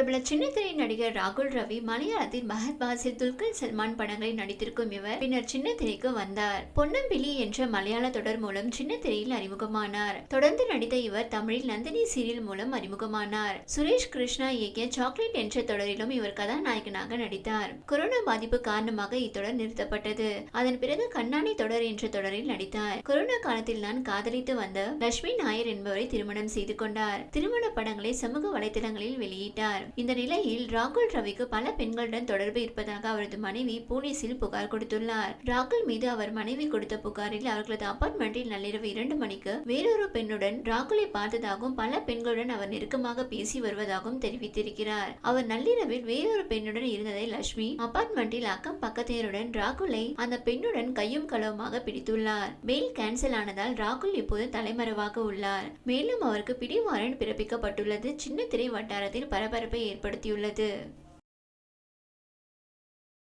பிரபல சின்னத்திரை நடிகர் ராகுல் ரவி மலையாளத்தில் மஹத் பாசில் துல்கர் சல்மான் படங்களில் நடித்திருக்கும் இவர். பின்னர் சின்னத்திரைக்கு வந்தார். பொன்னம்பிலி என்ற மலையாள தொடர் மூலம் சின்னத்திரையில் அறிமுகமானார். தொடர்ந்து நடித்த இவர் தமிழில் நந்தினி சீரியல் மூலம் அறிமுகமானார். சுரேஷ் கிருஷ்ணா இயக்கிய சாக்லேட் என்ற தொடரிலும் இவர் கதாநாயகனாக நடித்தார். கொரோனா பாதிப்பு காரணமாக இத்தொடர் நிறுத்தப்பட்டது. அதன் பிறகு கண்ணாடி தொடர் என்ற தொடரில் நடித்தார். கொரோனா காலத்தில் தான் காதலித்து வந்த லட்சுமி நாயர் என்பவரை திருமணம் செய்து கொண்டார். திருமண படங்களை சமூக வலைதளங்களில் வெளியிட்டார். இந்த நிலையில் ராகுல் ரவிக்கு பல பெண்களுடன் தொடர்பு இருப்பதாக அவரது மனைவி போலீசில் புகார் கொடுத்துள்ளார். ராகுல் மீது அவர் மனைவி கொடுத்த புகாரில் அவர்களது அபார்ட்மெண்டில் நள்ளிரவு இரண்டு மணிக்கு வேறொரு பெண்ணுடன் ராகுலை பார்த்ததாகவும் பல பெண்களுடன் அவர் நெருக்கமாக பேசி வருவதாகவும் தெரிவித்திருக்கிறார். அவர் நள்ளிரவில் வேறொரு பெண்ணுடன் இருந்ததை லட்சுமி அபார்ட்மெண்டில் அக்கம் பக்கத்தினருடன் ராகுலை அந்த பெண்ணுடன் கையும் களவுமாக பிடித்துள்ளார். பெயில் கேன்சல் ஆனதால் ராகுல் இப்போது தலைமறைவாக உள்ளார். மேலும் அவருக்கு பிடிவாரண்ட் பிறப்பிக்கப்பட்டுள்ளது. சின்ன திரை வட்டாரத்தில் பரபரப்பை ஏற்படுத்தியுள்ளது.